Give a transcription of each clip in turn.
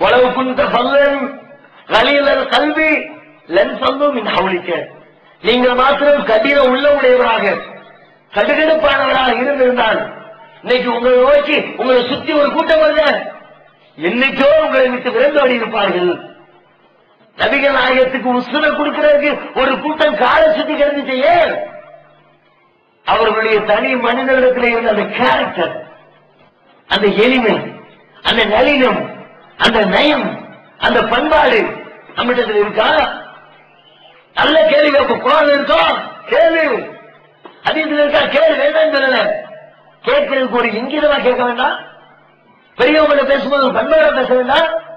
உளவு குண்ட பல்லன் கலீலர் கல்வி லன் சொல்லும் இந்த அவளிக்க நீங்கள் மாத்திரம் கடின உள்ள உடையவராக கடுகடுப்பானவராக இருந்திருந்தால் இன்னைக்கு உங்களை நோக்கி உங்களை சுத்தி ஒரு கூட்டம் வருங்க என்னைக்கோ உங்களை விட்டு விரண்டோடி இருப்பார்கள் நபிகள் நாயகத்துக்கு உசுர கொடுக்கிறதுக்கு ஒரு கூட்டம் காலை சுத்தி கிடந்துச்சு ஏன்? அவர்களுடைய தனி மனிதனிடத்தில் இருந்த அந்த கேரக்டர் அந்த எளிமை அந்த நளினம் அந்த நயம் அந்த பண்பாடு நம்மிடத்தில் இருக்கா? நல்ல கேள்வி அப்ப குரான் இருக்கா? கேள்வி அதிகத்தில் இருக்கா? கேள்வி வேண்டாம் சொல்லல. கேட்கிறதுக்கு ஒரு இங்கிதமா கேட்க வேண்டாம். பெரியவங்களை பேசும்போது பண்பாட பேச வேண்டாம்.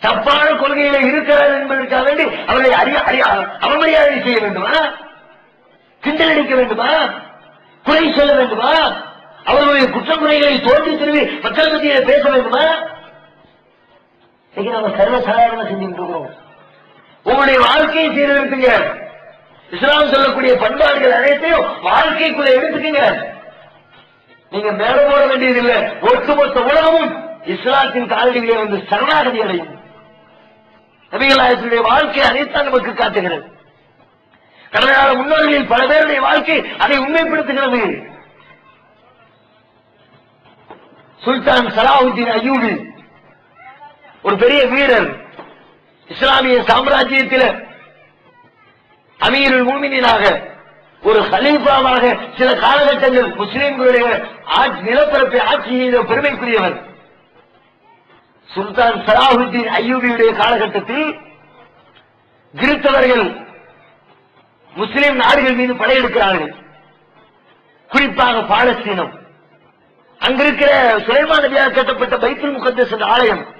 தப்பான கொள்கையில இருக்கிறார் என்பதற்காக வேண்டி அவர்களை அறிய அறிய அவமரியாதை செய்ய வேண்டுமா? கிண்டல் அடிக்க வேண்டுமா? குறை சொல்ல வேண்டுமா? அவர்களுடைய குற்றங்குறைகளை தோண்டி திரும்பி மக்கள் மத்தியில பேச வேண்டுமா? இன்னைக்கு நம்ம சர்வசாதாரணமா செஞ்சுட்டு இருக்கிறோம் உங்களுடைய வாழ்க்கையை சீரழித்துங்க இஸ்லாம் சொல்லக்கூடிய பண்பாடுகள் அனைத்தையும் வாழ்க்கைக்குள்ள எடுத்துக்கங்க. நீங்க மேல போட வேண்டியதில்லை. ஒட்டுமொத்த உலகமும் இஸ்லாத்தின் காலடிகளே வந்து சரணாகதி அடையும். நபிகளாயத்துடைய வாழ்க்கை அதைத்தான் நமக்கு காட்டுகிறது. கடந்த கால முன்னோர்களில் பல பேருடைய வாழ்க்கை அதை உண்மைப்படுத்துகிறது. சுல்தான் சலாஹுத்தீன் அய்யூபி ஒரு பெரிய வீரர் இஸ்லாமிய சாம்ராஜ்யத்தில் அமீருல் மூமினாக ஒரு ஹலீஃபாவாக சில காலகட்டங்கள் முஸ்லிம்களுடைய ஆட்சி- நிலப்பரப்பை ஆட்சி செய்த பெருமைக்குரியவர். சுல்தான் சலாஹுத்தீன் ஐயூபியுடைய காலகட்டத்தில் கிறிஸ்தவர்கள் முஸ்லிம் நாடுகள் மீது படையெடுக்கிறார்கள் குறிப்பாக பாலஸ்தீனம். அங்கிருக்கிற சுலைமான கட்டப்பட்ட பைத்துல் முகத்தஸ் ஆலயம்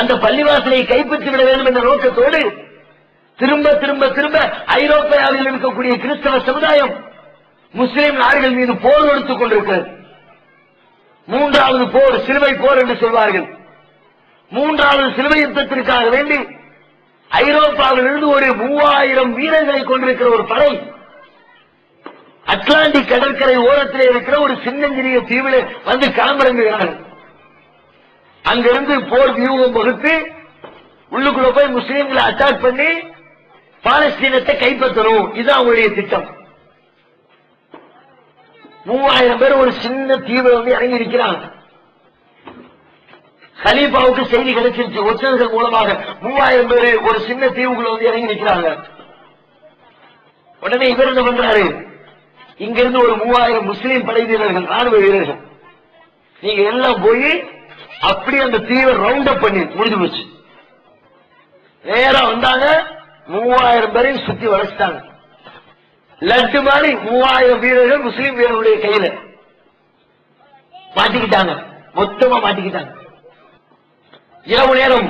அந்த பள்ளிவாசலை கைப்பற்றி விட வேண்டும் என்ற நோக்கத்தோடு திரும்ப திரும்ப திரும்ப ஐரோப்பியாவில் இருக்கக்கூடிய கிறிஸ்தவ சமுதாயம் முஸ்லிம் நாடுகள் மீது போர் எடுத்துக் கொண்டிருக்கிறது மூன்றாவது போர் சிலுவை போர் என்று சொல்வார்கள். மூன்றாவது சிலுவை யுத்தத்திற்காக வேண்டி ஐரோப்பாவிலிருந்து ஒரு மூவாயிரம் வீரர்களை கொண்டிருக்கிற ஒரு படை அட்லாண்டிக் கடற்கரை ஓரத்திலே இருக்கிற ஒரு சின்னஞ்சிறிய தீவிலே வந்து களமிறங்குகிறார்கள். அங்கிருந்து போர் வியூகம் வகுத்து உள்ளுக்குள்ள போய் முஸ்லீம்களை அட்டாக் பண்ணி பாலஸ்தீனத்தை கைப்பற்றணும். இதுதான் அவங்களுடைய திட்டம். மூவாயிரம் பேர் ஒரு சின்ன தீவை வந்து இறங்கி இருக்கிறாங்க. கலீஃபாவுக்கு செய்தி கிடைச்சிருச்சு. ஒற்றர்கள் மூலமாக மூவாயிரம் பேர் ஒரு சின்ன தீவுக்குள்ள வந்து இறங்கி நிற்கிறாங்க உடனே இவர் என்ன பண்றாரு? இங்கிருந்து ஒரு மூவாயிரம் முஸ்லீம் படை வீரர்கள் ராணுவ வீரர்கள் நீங்க எல்லாம் போய் அப்படி அந்த தீவை ரவுண்ட் அப் பண்ணி முடிஞ்சு போச்சு. நேரா வந்தாங்க மூவாயிரம் பேரையும் சுத்தி வளைச்சிட்டாங்க லட்டு மாதிரி மூவாயிரம் வீரர்கள் முஸ்லீம் வீரர்களுடைய கையில மாட்டிக்கிட்டாங்க. மொத்தமா மாட்டிக்கிட்டாங்க. இரவு நேரம்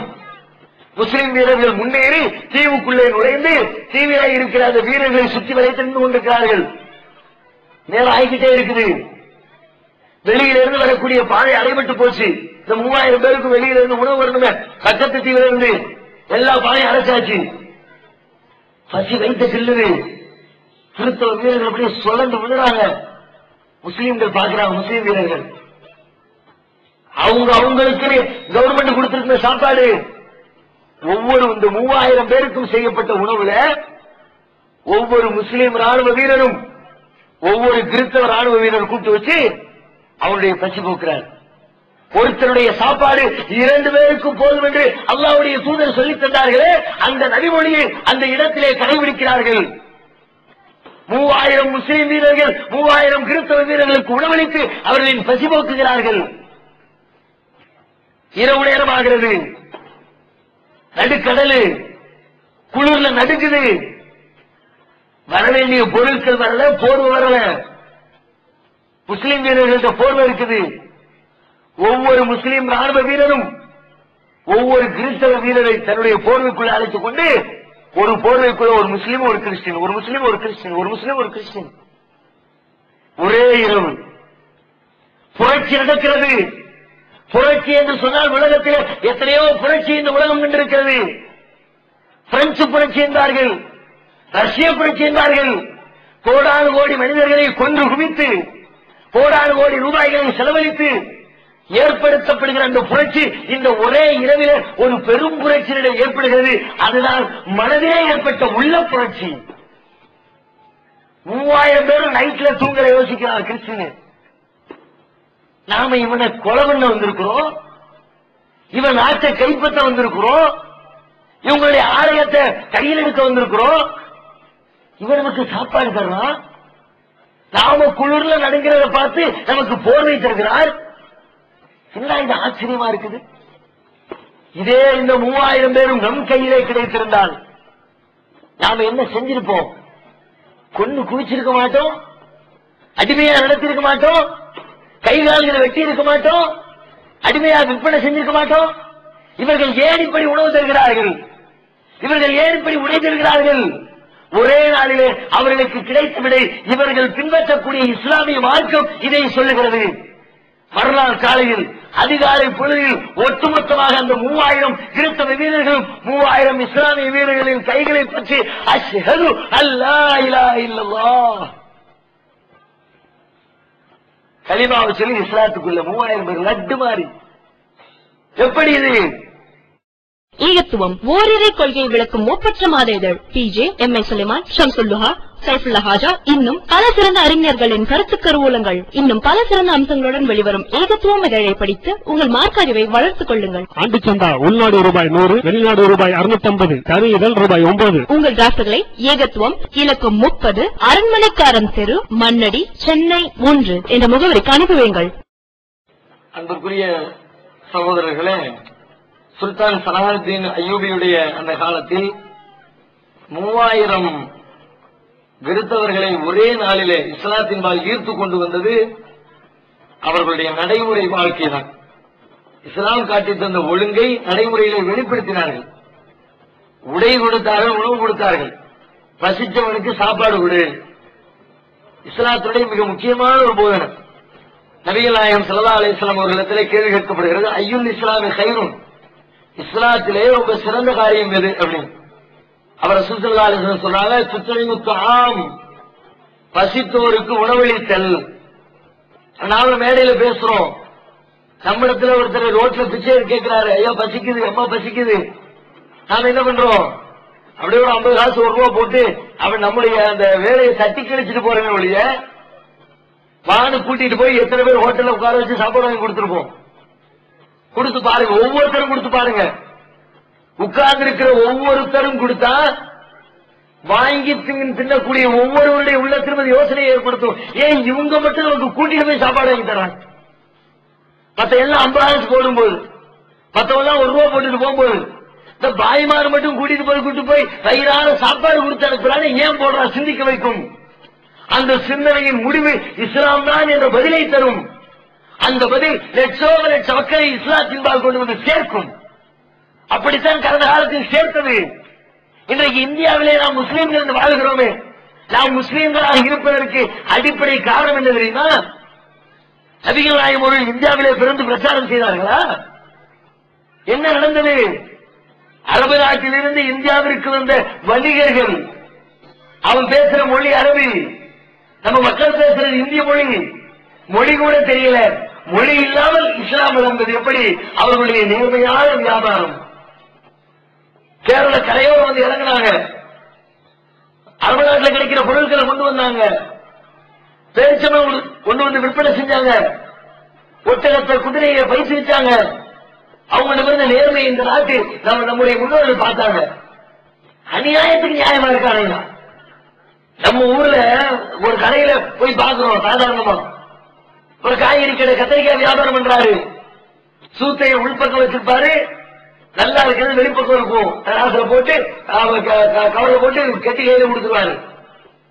முஸ்லிம் வீரர்கள் முன்னேறி தீவுக்குள்ளே நுழைந்து தீவிலே இருக்கிற அந்த வீரர்களை சுற்றி வளைத்து கொண்டிருக்கிறார்கள். நேரம் ஆகிக்கிட்டே இருக்குது. வெளியில இருந்து வரக்கூடிய பாதை அடைபட்டு போச்சு. இந்த மூவாயிரம் பேருக்கு வெளியிலிருந்து உணவு வரணுமே. பக்கத்து தீவிர எல்லா பாதையும் அடைச்சாச்சு. பசி வைத்த செல்லுது கிறிஸ்தவ வீரர்கள் அப்படியே சொல்லந்து விழுறாங்க. முஸ்லீம்கள் பார்க்கிறாங்க முஸ்லீம் வீரர்கள். அவங்க அவங்களுக்கு கவர்மெண்ட் கொடுத்திருக்கிற சாப்பாடு. ஒவ்வொரு இந்த மூவாயிரம் பேருக்கும் செய்யப்பட்ட உணவுல ஒவ்வொரு முஸ்லீம் ராணுவ வீரரும் ஒவ்வொரு கிறிஸ்தவ ராணுவ வீரர் கூட்டு வச்சு அவருடைய பசி போக்குறார். ஒருத்தருடைய சாப்பாடு இரண்டு பேருக்கும் போதும் என்று அல்லாவுடைய தூதர் சொல்லித் தந்தார்களே அந்த நபிமொழியை அந்த இடத்திலே கடைபிடிக்கிறார்கள். மூவாயிரம் முஸ்லீம் வீரர்கள் மூவாயிரம் கிறிஸ்தவ வீரர்களுக்கு உணவளித்து அவர்களின் பசி போக்குகிறார்கள். இரவு நேரம் ஆகிறது நடுக்கடலு குளிர்ல நடுக்குது வர வேண்டிய பொருட்கள் வரல போர்வு வரல. முஸ்லிம் வீரர்கள்ட்ட போர்வை இருக்குது. ஒவ்வொரு முஸ்லிம் ராணுவ வீரரும் ஒவ்வொரு கிறிஸ்தவ வீரரை தன்னுடைய போர்வைக்குள்ள அழைத்துக் கொண்டு ஒரு போர்வைக்குள்ள ஒரு முஸ்லீம் ஒரு கிறிஸ்டின் ஒரு முஸ்லீம் ஒரு கிறிஸ்டின் ஒரு முஸ்லீம் ஒரு கிறிஸ்டின். ஒரே இரவு. புரட்சி நடக்கிறது. புரட்சி என்று சொன்னால் உலகத்தில் எத்தனையோ புரட்சி இந்த உலகம் நின்றிருக்கிறது. பிரெஞ்சு புரட்சி என்றார்கள் ரஷ்ய புரட்சி என்றார்கள். கோடானு கோடி மனிதர்களை கொன்று குவித்து கோடான கோடி ரூபாய்களை செலவழித்து ஏற்படுத்தப்படுகிற அந்த புரட்சி இந்த ஒரே இரவில் ஒரு பெரும் புரட்சியிடம் ஏற்படுகிறது. அதுதான் மனதிலே ஏற்பட்ட உள்ள புரட்சி. மூவாயிரம் பேரும் நைட்ல தூங்குற யோசிக்கிறார் கிறிஸ்டின் நாம இவனை கொலை பண்ண வந்திருக்கிறோம். இவன் நாட்டை கைப்பற்ற வந்திருக்கிறோம். இவங்களுடைய ஆலயத்தை கையில் எடுக்க வந்திருக்கிறோம். இவனுக்கு சாப்பாடு தரலாம். நாம குளிர்ல நடுங்கிறத பார்த்து நமக்கு போர்வை தருகிறார் என்ன இது ஆச்சரியமா இருக்குது? இதே இந்த மூவாயிரம் பேரும் நம் கையிலே கிடைத்திருந்தால் நாம என்ன செஞ்சிருப்போம்? கொண்டு குவிச்சிருக்க மாட்டோம்? அடிமையா நடத்திருக்க மாட்டோம்? கை கால்களை வெட்டி இருக்க மாட்டோம்? அடிமையா விற்பனை செஞ்சிருக்க மாட்டோம்? இவர்கள் ஏன் இப்படி உணவு தருகிறார்கள்? இவர்கள் ஏன் இப்படி உடை தருகிறார்கள்? ஒரே நாளிலே அவர்களுக்கு கிடைத்த விடை இவர்கள் பின்பற்றக்கூடிய இஸ்லாமிய மார்க்கம் இதை சொல்லுகிறது. மறுநாள் காலையில் அதிகாலை பொழுதில் ஒட்டுமொத்தமாக அந்த மூவாயிரம் கிறிஸ்தவ வீரர்களும் மூவாயிரம் இஸ்லாமிய வீரர்களின் கைகளை பற்றி அஷ்ஹது அல்லா இலா இல்லல்லா கலிமாவை சொல்லி இஸ்லாத்துக்குள்ள மூவாயிரம் பேர் லட்டு மாறி. எப்படி இது? ஈகத்துவம் ஓரிரை கொள்கையை விளக்கும் ஒப்பற்ற மாத இதழ் PJ M I Sulaiman Shamsulluha Saifullah Haja இன்னும் பல சிறந்த அறிஞர்களின் கருத்து கருவூலங்கள் இன்னும் பல சிறந்த அம்சங்களுடன் வெளிவரும் ஏகத்துவம் இதழை படித்து உங்கள் மார்க்க அறிவை வளர்த்துக் கொள்ளுங்கள். ஆண்டு சந்தா உள்நாடு ரூபாய் நூறு வெளிநாடு ரூபாய் அறுநூத்தி தனி இதழ் ரூபாய் ஒன்பது. உங்கள் டிராப்டுகளை ஏகத்துவம் இலக்கம் முப்பது அரண்மனைக்காரன் தெரு மண்ணடி சென்னை மூன்று என்ற முகவரிக்கு அனுப்பி வையுங்கள். அன்பிற்குரிய சகோதரர்களே சுல்தான் சலாஹுத்தீன் அய்யூபியுடைய அந்த காலத்தில் மூவாயிரம் விருத்தவர்களை ஒரே நாளிலே இஸ்லாத்தின்பால் ஈர்த்து கொண்டு வந்தது அவர்களுடைய நடைமுறை வாழ்க்கை தான் இஸ்லாம் காட்டி தந்த ஒழுங்கை நடைமுறையிலே வெளிப்படுத்தினார்கள். உடை கொடுத்தார்கள் உணவு கொடுத்தார்கள். பசிச்சவனுக்கு சாப்பாடு கொடு. இஸ்லாத்துடைய மிக முக்கியமான ஒரு போதனை நபிகள் நாயகம் சல்லா அலிஸ்லாம் அவர்களிடத்திலே கேள்வி கேட்கப்படுகிறது ஐயுல் இஸ்லாமி கைரும் இஸ்லாத்திலே ரொம்ப சிறந்த காரியம் எது அப்படின்னு? அவர் சுசல்லா அலிஸ்லாம் சொல்றாங்க ஆம். பசித்தோருக்கு உணவளித்தல். நாம மேடையில பேசுறோம். நம்மிடத்துல ஒருத்தர் ரோட்ல பிச்சை கேட்கிறாரு ஐயோ பசிக்குது அம்மா பசிக்குது. நாம என்ன பண்றோம்? அப்படியே ஒரு ஐம்பது காசு ஒரு ரூபா போட்டு அவன் நம்முடைய அந்த வேலையை தட்டி கழிச்சிட்டு போறேன் ஒழிய வானு கூட்டிட்டு போய் எத்தனை பேர் ஹோட்டல்ல உட்கார வச்சு சாப்பாடு வாங்கி கொடுத்துருப்போம். கொடுத்து பாருங்க ஒவ்வொருத்தரும் கொடுத்து பாருங்க. உட்கார்ந்து இருக்கிற ஒவ்வொருத்தரும் கொடுத்தா வாங்கி தின்னக்கூடிய ஒவ்வொருவருடைய உள்ள திருமதி யோசனையை ஏற்படுத்தும். ஏன் இவங்க மட்டும் நமக்கு கூட்டிட்டு போய் சாப்பாடு வாங்கி தராங்க மத்த எல்லாம் ஐம்பதாயிரத்து போடும்போது மத்தவங்க ஒரு ரூபா போட்டுட்டு போகும்போது இந்த பாய்மார் மட்டும் கூட்டிட்டு போய் கூட்டிட்டு போய் வயிறார சாப்பாடு கொடுத்து அனுப்புறாங்க ஏன் போடுறா? சிந்திக்க வைக்கும். அந்த சிந்தனையின் முடிவு இஸ்லாம் தான் என்ற பதிலை தரும். அந்த பதில் லட்சோக லட்ச மக்களை இஸ்லாத்தின்பால் கொண்டு வந்து சேர்க்கும். அப்படித்தான் கடந்த காலத்தில் சேர்த்தது. இன்றைக்கு இந்தியாவிலே நாம் முஸ்லீம்கள் என்று வாழ்கிறோமே. நாம் முஸ்லீம்களாக இருப்பதற்கு அடிப்படை காரணம் என்ன தெரியுமா? நபிகள் நாயம் ஒரு இந்தியாவிலே பிறந்து பிரச்சாரம் செய்தார்களா? என்ன நடந்தது? அரபு நாட்டிலிருந்து இந்தியாவிற்கு வந்த வணிகர்கள் அவன் பேசுற மொழி அரபி நம்ம மக்கள் பேசுறது இந்திய மொழி. மொழி கூட தெரியல. மொழி இல்லாமல் இஸ்லாம் வளர்ந்தது எப்படி? அவர்களுடைய நேர்மையான வியாபாரம். கேரள கரையோரம் வந்து இறங்கினாங்க. அரபு நாட்டில் கிடைக்கிற பொருட்களை கொண்டு வந்தாங்க. பேரிச்சம்பளம் கொண்டு- கொண்டு வந்து விற்பனை செஞ்சாங்க. ஒட்டகத்தை குதிரையை பயிற்சிச்சாங்க அவங்கள்ட்ட இருந்த நேர்மை இந்த நாட்டு நம்ம நம்முடைய முன்னோர்கள் பார்த்தாங்க. அநியாயத்துக்கு நியாயமா இருக்காங்க நம்ம ஊர்ல ஒரு கடையில போய் பாக்குறோம் சாதாரணமா. ஒரு காய்கறி கடை கத்திரிக்காய் வியாபாரம் பண்றாரு. சூத்தையை உள்பக்கம் வச்சிருப்பாரு. நல்லா இருக்கிறது வெளிப்பக்கம் இருக்கும். தராசுல போட்டு கவலை க- க- போட்டு கட்டி கையில கொடுத்துருவாரு.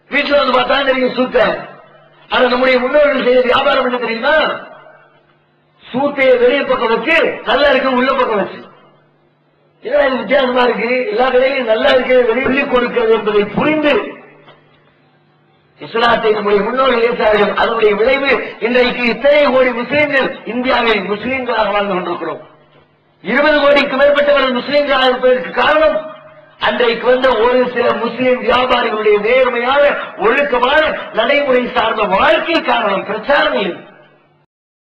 வீட்டுல வந்து பார்த்தா தெரியும் சூத்த. ஆனா நம்முடைய முன்னோர்கள் செய்த வியாபாரம் என்ன தெரியுமா? சூத்தையை வெளிய பக்கம் வச்சு நல்லா இருக்கு உள்ள பக்கம் வச்சு. ஏன்னா இது வித்தியாசமா இருக்கு. எல்லா கடையிலும் நல்லா இருக்கு வெளியே கொடுக்கிறது என்பதை புரிந்து இஸ்லாத்தை நம்முடைய முன்னோர்கள் ஏற்றார்கள் அதனுடைய விளைவு இன்றைக்கு இத்தனை கோடி முஸ்லீம்கள் இந்தியாவில் முஸ்லீம்களாக வாழ்ந்து கொண்டிருக்கிறோம். இருபது கோடிக்கு மேற்பட்டவர்கள் முஸ்லீம்களாக இருப்பதற்கு காரணம் அன்றைக்கு வந்த ஒரு சில முஸ்லீம் வியாபாரிகளுடைய நேர்மையான ஒழுக்கமான நடைமுறை சார்ந்த வாழ்க்கை காரணம் பிரச்சாரம் இல்லை.